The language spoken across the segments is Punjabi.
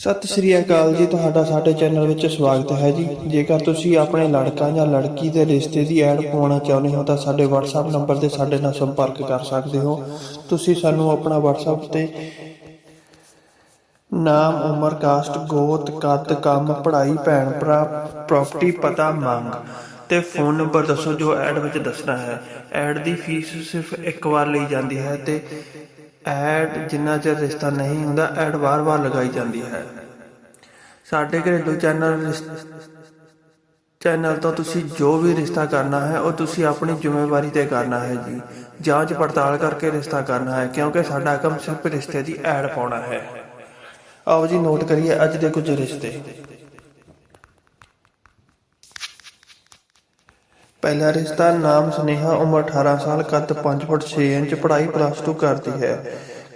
ਸਤਿ ਸ੍ਰੀ ਅਕਾਲ ਜੀ, ਤੁਹਾਡਾ ਸਾਡੇ ਚੈਨਲ ਵਿੱਚ ਸਵਾਗਤ ਹੈ ਜੀ। ਜੇਕਰ ਤੁਸੀਂ ਆਪਣੇ ਲੜਕਾ ਜਾਂ ਲੜਕੀ ਦੇ ਰਿਸ਼ਤੇ ਦੀ ਐਡ ਪਾਉਣਾ ਚਾਹੁੰਦੇ ਹੋ, ਤਾਂ ਸਾਡੇ WhatsApp ਨੰਬਰ ਤੇ ਸਾਡੇ ਨਾਲ ਸੰਪਰਕ ਕਰ ਸਕਦੇ ਹੋ। ਤੁਸੀਂ ਸਾਨੂੰ ਆਪਣਾ WhatsApp ਤੇ ਨਾਮ, ਉਮਰ, ਕਾਸਟ, ਗੋਤ, ਕੱਦ, ਕੰਮ, ਪੜ੍ਹਾਈ, ਭੈਣ, ਭਰਾ ਪ੍ਰਾਪਰਟੀ ਪਤਾ, ਮੰਗ ਤੇ ਫੋਨ ਨੰਬਰ ਦੱਸੋ ਜੋ ਐਡ ਵਿੱਚ ਦੱਸਣਾ ਹੈ। ਐਡ ਦੀ ਫੀਸ ਸਿਰਫ ਇੱਕ ਵਾਰ ਲਈ ਜਾਂਦੀ ਹੈ ਤੇ ਐਡ ਜਿੰਨਾ ਚਿਰ ਰਿਸ਼ਤਾ ਨਹੀਂ ਹੁੰਦਾ, ਐਡ ਵਾਰ-ਵਾਰ ਲਗਾਈ ਜਾਂਦੀ ਹੈ। ਸਾਡੇ ਘਰੇਲੂ ਚੈਨਲ ਚੈਨਲ ਤੋਂ ਤੁਸੀਂ ਜੋ ਵੀ ਰਿਸ਼ਤਾ ਕਰਨਾ ਹੈ, ਉਹ ਤੁਸੀਂ ਆਪਣੀ ਜ਼ਿੰਮੇਵਾਰੀ ਤੇ ਕਰਨਾ ਹੈ ਜੀ। ਜਾਂਚ ਪੜਤਾਲ ਕਰਕੇ ਰਿਸ਼ਤਾ ਕਰਨਾ ਹੈ, ਕਿਉਂਕਿ ਸਾਡਾ ਕੰਮ ਸਿਰਫ ਰਿਸ਼ਤੇ ਦੀ ਐਡ ਪਾਉਣਾ ਹੈ। ਆਓ ਜੀ ਨੋਟ ਕਰੀਏ ਅੱਜ ਦੇ ਕੁਝ ਰਿਸ਼ਤੇ। ਪਹਿਲਾ ਰਿਸ਼ਤਾ ਨਾਮ ਸੁਨੇਹਾ ਉਮਰ 18 ਸਾਲ, ਕੱਦ 5 ਫੁੱਟ 6 ਇੰਚ, ਪੜ੍ਹਾਈ ਪਲੱਸ 2 ਕਰਦੀ ਹੈ।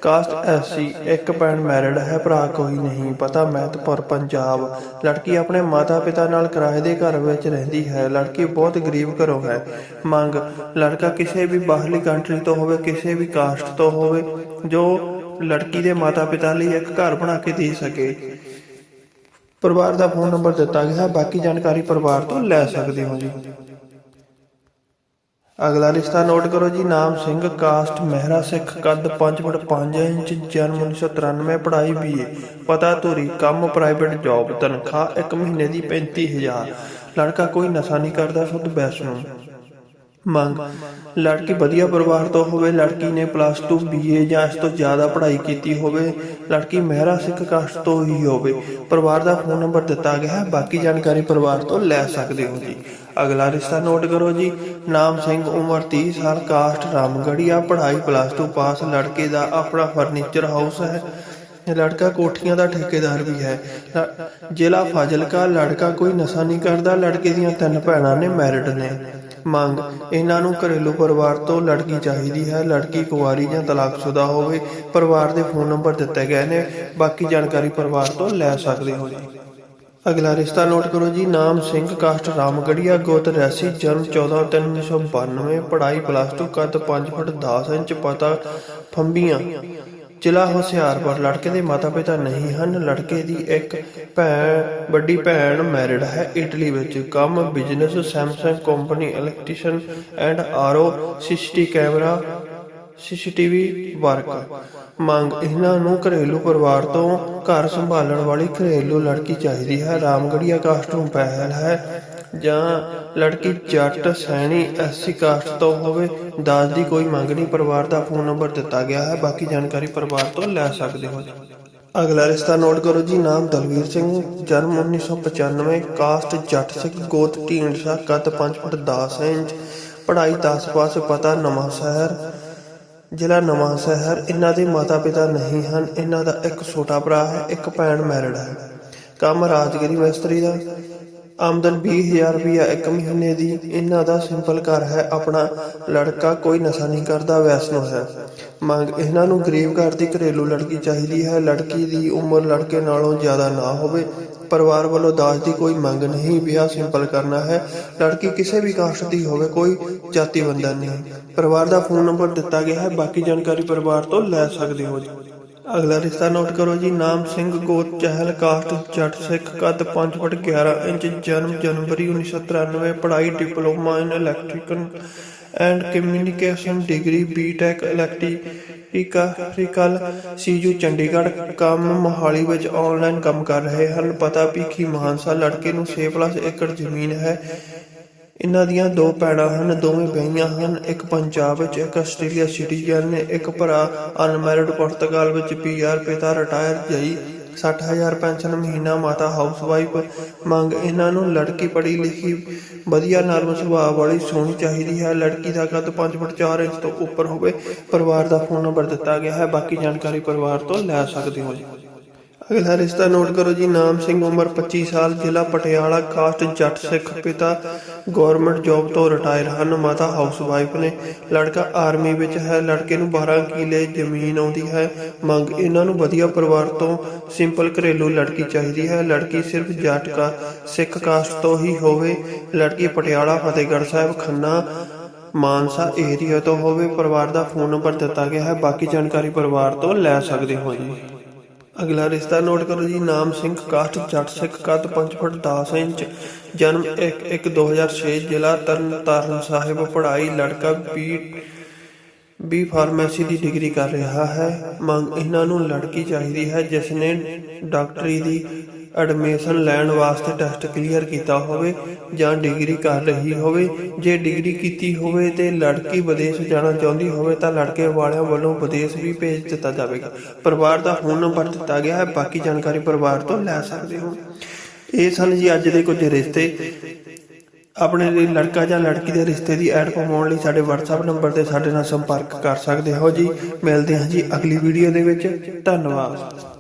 ਕਾਸਟ ਐਸੀ ਇੱਕ ਭੈਣ ਮੈਰਿਡ ਹੈ, ਭਰਾ ਕੋਈ ਨਹੀਂ, ਪਤਾ ਮਹਿਤਪੁਰ ਪੰਜਾਬ। ਲੜਕੀ ਆਪਣੇ ਮਾਤਾ ਪਿਤਾ ਨਾਲ ਕਿਰਾਏ ਦੇ ਘਰ ਵਿੱਚ ਰਹਿੰਦੀ ਹੈ। ਲੜਕੀ ਬਹੁਤ ਗਰੀਬ ਘਰੋਂ ਹੈ। ਮੰਗ, ਲੜਕਾ ਕਿਸੇ ਵੀ ਬਾਹਰਲੀ ਕੰਟਰੀ ਤੋਂ ਹੋਵੇ, ਕਿਸੇ ਵੀ ਕਾਸਟ ਤੋਂ ਹੋਵੇ, ਜੋ ਲੜਕੀ ਦੇ ਮਾਤਾ ਪਿਤਾ ਲਈ ਇੱਕ ਘਰ ਬਣਾ ਕੇ ਦੇ ਸਕੇ। ਪਰਿਵਾਰ ਦਾ ਫੋਨ ਨੰਬਰ ਦਿੱਤਾ ਗਿਆ, ਬਾਕੀ ਜਾਣਕਾਰੀ ਪਰਿਵਾਰ ਤੋਂ ਲੈ ਸਕਦੇ ਹੋ ਜੀ। ਅਗਲਾ ਰਿਸ਼ਤਾ ਨੋਟ ਕਰੋ ਜੀ, ਨਾਮ ਸਿੰਘ, ਕਾਸਟ, ਮਹਿਰਾ ਸਿੱਖ, ਕੱਦ 5 ਫੁੱਟ 5 ਇੰਚ, ਜਨਮ 1993 ਪੜ੍ਹਾਈ ਬੀਏ ਪਤਾ ਧੂਰੀ, ਕੰਮ ਪ੍ਰਾਈਵੇਟ ਜੌਬ ਤਨਖਾਹ 1 ਮਹੀਨੇ ਦੀ 35000 ਲੜਕਾ ਕੋਈ ਨਸ਼ਾ ਨਹੀਂ ਕਰਦਾ, ਸ਼ੁੱਧ ਵੈਸ਼ਨੂ। ਮੰਗ। ਲੜਕੀ ਵਧੀਆ ਪਰਿਵਾਰ ਤੋਂ ਹੋਵੇ, ਲੜਕੀ ਨੇ ਪਲੱਸ 2 ਬੀਏ ਜਾਂ ਇਸ ਤੋਂ ਜ਼ਿਆਦਾ ਪੜ੍ਹਾਈ ਕੀਤੀ ਹੋਵੇ, ਲੜਕੀ ਮਹਿਰਾ ਸਿੱਖ ਕਾਸਟ ਤੋਂ ਹੀ ਹੋਵੇ, ਪਰਿਵਾਰ ਦਾ ਫੋਨ ਨੰਬਰ ਦਿੱਤਾ ਗਿਆ ਹੈ, ਬਾਕੀ ਜਾਣਕਾਰੀ ਪਰਿਵਾਰ ਤੋਂ ਲੈ ਸਕਦੇ ਹੋ ਜੀ। ਅਗਲਾ ਰਿਸ਼ਤਾ ਨੋਟ ਕਰੋ ਜੀ। ਨਾਮ ਸਿੰਘ, ਉਮਰ 30 ਸਾਲ ਕਾਸਟ ਰਾਮਗੜੀਆ ਪੜ੍ਹਾਈ ਪਲੱਸ 2 ਪਾਸ, ਲੜਕੇ ਦਾ ਆਪਣਾ ਫਰਨੀਚਰ ਹਾਊਸ ਹੈ। ਲੜਕਾ ਕੋਠੀਆਂ ਦਾ ਠੇਕੇਦਾਰ ਵੀ ਹੈ। ਜ਼ਿਲ੍ਹਾ ਫਾਜ਼ਿਲਕਾ, ਲੜਕਾ ਕੋਈ ਨਸ਼ਾ ਨਹੀਂ ਕਰਦਾ, ਲੜਕੇ ਦੀਆਂ ਤਿੰਨ ਭੈਣਾਂ ਨੇ ਮੈਰਿਡ ਨੇ। ਮੰਗ, ਇਹਨਾਂ ਨੂੰ ਘਰੇਲੂ ਪਰਿਵਾਰ ਤੋਂ ਲੜਕੀ ਚਾਹੀਦੀ ਹੈ। ਲੜਕੀ ਕੁਵਾਰੀ ਜਾਂ ਤਲਾਕਸ਼ੁਦਾ ਹੋਵੇ, ਪਰਿਵਾਰ ਦੇ ਫੋਨ ਨੰਬਰ ਦਿੱਤੇ ਗਏ ਨੇ। ਬਾਕੀ ਜਾਣਕਾਰੀ ਪਰਿਵਾਰ ਤੋਂ ਲੈ ਸਕਦੇ ਹੋ ਜੀ। ਅਗਲਾ ਰਿਸ਼ਤਾ ਨੋਟ ਕਰੋ ਜੀ। ਨਾਮ ਸਿੰਘ, ਕਾਸਟ ਰਾਮਗੜੀਆ, ਗੋਤ ਰੈਸੀ ਜਨਮ 14/3/1992 ਪੜ੍ਹਾਈ ਪਲੱਸ 2 ਕੱਦ 5 ਫੁੱਟ 10 ਇੰਚ, ਪਤਾ ਫੰਬੀਆਂ। ਜ਼ਿਲ੍ਹਾ ਹੁਸ਼ਿਆਰਪੁਰ ਲੜਕੇ ਦੇ ਮਾਤਾ-ਪਿਤਾ ਨਹੀਂ ਹਨ। ਲੜਕੇ ਦੀ ਇੱਕ ਭੈਣ, ਵੱਡੀ ਭੈਣ ਮੈਰਿਡ ਹੈ। ਇਟਲੀ ਵਿੱਚ ਕੰਮ business Samsung company electrician and RO CCTV camera CCTV work ਮੰਗ ਇਹਨਾਂ ਨੂੰ ਘਰੇਲੂ ਪਰਿਵਾਰ ਤੋਂ ਘਰ ਸੰਭਾਲਣ ਵਾਲੀ ਘਰੇਲੂ ਲੜਕੀ ਚਾਹੀਦੀ ਹੈ। ਰਾਮਗੜੀਆ ਕਾਸਟਰੂਮ ਪਹਿਲ ਹੈ। ਜਾਂ ਲੜਕੀ ਜੱਟ, ਸੈਣੀ, ਐਸਸੀ ਕਾਸਟ ਤੋਂ ਹੋਵੇ, ਦਾਜ ਦੀ ਕੋਈ ਮੰਗ ਨਹੀਂ, ਪਰਿਵਾਰ ਦਾ ਫੋਨ ਨੰਬਰ ਦਿੱਤਾ ਗਿਆ ਹੈ, ਬਾਕੀ ਜਾਣਕਾਰੀ ਪਰਿਵਾਰ ਤੋਂ ਲੈ ਸਕਦੇ ਹੋ। ਅਗਲਾ ਰਿਸ਼ਤਾ ਨੋਟ ਕਰੋ ਜੀ, ਨਾਮ ਦਲਵੀਰ ਸਿੰਘ, ਜਨਮ 1995 ਕਾਸਟ ਜੱਟ ਸਿੰਘ, ਗੋਤ ਢੀਂਡਸਾ, ਕੱਦ 5 ਫੁੱਟ 10 ਇੰਚ, ਪੜ੍ਹਾਈ 10 ਪਾਸ ਪਤਾ, ਨਵਾਂ ਸ਼ਹਿਰ, ਜ਼ਿਲ੍ਹਾ ਨਵਾਂ ਸ਼ਹਿਰ, ਇਹਨਾਂ ਦੇ ਮਾਤਾ ਪਿਤਾ ਨਹੀਂ ਹਨ, ਇਹਨਾਂ ਦਾ ਇੱਕ ਛੋਟਾ ਭਰਾ ਹੈ, ਇੱਕ ਭੈਣ ਮੈਰਿਡ ਹੈ। ਕੰਮ ਰਾਜਗਰੀ ਮਿਸਤਰੀ ਦਾ। ਆਮਦਨ 20000 ਰੁਪਇਆ ਇੱਕ ਮਹੀਨੇ ਦੀ। ਇਹਨਾਂ ਦਾ ਸਿੰਪਲ ਘਰ ਹੈ। ਆਪਣਾ ਲੜਕਾ ਕੋਈ ਨਸ਼ਾ ਨਹੀਂ ਕਰਦਾ ਵੈਸ਼ਨੋ ਹੈ। ਮੰਗ, ਇਹਨਾਂ ਨੂੰ ਗਰੀਬ ਘਰ ਦੀ ਘਰੇਲੂ ਲੜਕੀ ਚਾਹੀਦੀ ਹੈ। ਲੜਕੀ ਦੀ ਉਮਰ ਲੜਕੇ ਨਾਲੋਂ ਜ਼ਿਆਦਾ ਨਾ ਹੋਵੇ। ਪਰਿਵਾਰ ਵੱਲੋਂ ਦਾਜ ਦੀ ਕੋਈ ਮੰਗ ਨਹੀਂ। ਵਿਆਹ ਸਿੰਪਲ ਕਰਨਾ ਹੈ। ਲੜਕੀ ਕਿਸੇ ਵੀ ਕਾਸਟ ਦੀ ਹੋਵੇ, ਕੋਈ ਜਾਤੀ ਬੰਧਨ ਨਹੀਂ। ਪਰਿਵਾਰ ਦਾ ਫੋਨ ਨੰਬਰ ਦਿੱਤਾ ਗਿਆ ਹੈ। ਬਾਕੀ ਜਾਣਕਾਰੀ ਪਰਿਵਾਰ ਤੋਂ ਲੈ ਸਕਦੇ ਹੋ ਅਗਲਾ ਰਿਸ਼ਤਾ ਨੋਟ ਕਰੋ ਜੀ, ਨਾਮ ਸਿੰਘ ਗੋਤ, ਚਹਿਲ ਕਾਸਟ ਜੱਟ ਸਿੱਖ, ਕੱਦ 5 ਫੁੱਟ 11 ਇੰਚ, ਜਨਮ ਜਨਵਰੀ 1993 ਪੜ੍ਹਾਈ diploma in electrical and communication degree BTech electrical CU Chandigarh, ਕੰਮ ਮੋਹਾਲੀ ਵਿੱਚ ਆਨਲਾਈਨ ਕੰਮ ਕਰ ਰਹੇ ਹਨ। ਪਤਾ ਭੀਖੀ ਮਾਨਸਾ ਲੜਕੇ ਨੂੰ 6+ ਏਕੜ ਜ਼ਮੀਨ ਹੈ। ਇਹਨਾਂ ਦੀਆਂ ਦੋ ਭੈਣਾਂ ਹਨ, ਦੋਵੇਂ ਵਿਆਹੀਆਂ ਹਨ, ਇੱਕ ਪੰਜਾਬ ਵਿੱਚ, ਇੱਕ ਆਸਟ੍ਰੇਲੀਆ ਸਿਟੀਜ਼ਨ ਨੇ, ਇੱਕ ਭਰਾ ਅਨਮੈਰਿਡ ਪੁਰਤਗਾਲ ਵਿੱਚ ਪੀਆਰ ਪਿਤਾ ਰਿਟਾਇਰ ਜਈ 60000 ਪੈਨਸ਼ਨ ਮਹੀਨਾ, ਮਾਤਾ ਹਾਊਸਵਾਈਫ ਮੰਗ, ਇਹਨਾਂ ਨੂੰ ਲੜਕੀ ਪੜ੍ਹੀ ਲਿਖੀ, ਵਧੀਆ ਨਰਮ ਸੁਭਾਅ ਵਾਲੀ ਸੋਹਣੀ ਚਾਹੀਦੀ ਹੈ, ਲੜਕੀ ਦਾ ਕੱਦ 5 ਫੁੱਟ 4 ਇੰਚ ਤੋਂ ਉੱਪਰ ਹੋਵੇ, ਪਰਿਵਾਰ ਦਾ ਫੋਨ ਨੰਬਰ ਦਿੱਤਾ ਗਿਆ ਹੈ, ਬਾਕੀ ਜਾਣਕਾਰੀ ਪਰਿਵਾਰ ਤੋਂ ਲੈ ਸਕਦੇ ਹੋ ਜੀ। ਅਗਲਾ ਰਿਸ਼ਤਾ ਨੋਟ ਕਰੋ ਜੀ, ਨਾਮ ਸਿੰਘ, ਉਮਰ 25 ਸਾਲ, ਜ਼ਿਲ੍ਹਾ ਪਟਿਆਲਾ, ਕਾਸਟ ਜੱਟ ਸਿੱਖ ਪਿਤਾ ਗਵਰਨਮੈਂਟ ਜੌਬ ਤੋਂ ਰਿਟਾਇਰ ਹਨ, ਮਾਤਾ ਹਾਊਸਵਾਈਫ ਨੇ। ਲੜਕਾ ਆਰਮੀ ਵਿੱਚ ਹੈ, ਲੜਕੇ ਨੂੰ 12 ਕਿਲੇ ਜ਼ਮੀਨ ਆਉਂਦੀ ਹੈ। ਮੰਗ, ਇਹਨਾਂ ਨੂੰ ਵਧੀਆ ਪਰਿਵਾਰ ਤੋਂ ਸਿੰਪਲ ਘਰੇਲੂ ਲੜਕੀ ਚਾਹੀਦੀ ਹੈ। ਲੜਕੀ ਸਿਰਫ ਜੱਟ ਕਾ, ਸਿੱਖ ਕਾਸਟ ਤੋਂ ਹੀ ਹੋਵੇ। ਲੜਕੀ ਪਟਿਆਲਾ, ਫਤਿਹਗੜ੍ਹ ਸਾਹਿਬ, ਖੰਨਾ, ਮਾਨਸਾ ਏਰੀਆ ਤੋਂ ਹੋਵੇ। ਪਰਿਵਾਰ ਦਾ ਫੋਨ ਨੰਬਰ ਦਿੱਤਾ ਗਿਆ ਹੈ। ਬਾਕੀ ਜਾਣਕਾਰੀ ਪਰਿਵਾਰ ਤੋਂ ਲੈ ਸਕਦੇ ਹੋ ਜੀ। ਅਗਲਾ ਰਿਸ਼ਤਾ ਨੋਟ ਕਰੋ ਜੀ, ਨਾਮ ਸਿੰਘ ਕਾਸਟ ਜੱਟ ਸਿੱਖ, ਕੱਦ 5 ਫੁੱਟ 10 ਇੰਚ, ਜਨਮ 1 1 2006 ਜ਼ਿਲ੍ਹਾ ਤਰਨਤਾਰਨ ਸਾਹਿਬ, ਪੜ੍ਹਾਈ ਲੜਕਾ ਬੀ ਬੀ ਫਾਰਮੇਸੀ ਦੀ ਡਿਗਰੀ ਕਰ ਰਿਹਾ ਹੈ। ਮੰਗ ਇਹਨਾਂ ਨੂੰ ਲੜਕੀ ਚਾਹੀਦੀ ਹੈ, ਜਿਸ ਨੇ ਡਾਕਟਰੀ ਦੀ ਐਡਮਿਸ਼ਨ ਲੈਣ ਵਾਸਤੇ ਟੈਸਟ ਕਲੀਅਰ ਕੀਤਾ ਹੋਵੇ ਜਾਂ ਡਿਗਰੀ ਕਰ ਰਹੀ ਹੋਵੇ, ਜੇ ਡਿਗਰੀ ਕੀਤੀ ਹੋਵੇ ਤੇ ਲੜਕੀ ਵਿਦੇਸ਼ ਜਾਣਾ ਚਾਹੁੰਦੀ ਹੋਵੇ ਤਾਂ ਲੜਕੇ ਵਾਲਿਆਂ ਵੱਲੋਂ ਵਿਦੇਸ਼ ਵੀ ਭੇਜ ਦਿੱਤਾ ਜਾਵੇਗਾ। ਪਰਿਵਾਰ ਦਾ ਫੋਨ ਨੰਬਰ ਦਿੱਤਾ ਗਿਆ ਹੈ, ਬਾਕੀ ਜਾਣਕਾਰੀ ਪਰਿਵਾਰ ਤੋਂ ਲੈ ਸਕਦੇ ਹੋ। ਇਹ ਸਨ ਜੀ ਅੱਜ ਦੇ ਕੁਝ ਰਿਸ਼ਤੇ। ਆਪਣੇ ਲਈ ਲੜਕਾ ਜਾਂ ਲੜਕੀ ਦੇ ਰਿਸ਼ਤੇ ਦੀ ਐਡ ਪਵਾਉਣ ਲਈ ਸਾਡੇ WhatsApp ਨੰਬਰ ਤੇ ਸਾਡੇ ਨਾਲ ਸੰਪਰਕ ਕਰ ਸਕਦੇ ਹੋ ਜੀ। ਮਿਲਦੇ ਹਾਂ ਜੀ ਅਗਲੀ ਵੀਡੀਓ ਦੇ ਵਿੱਚ। ਧੰਨਵਾਦ।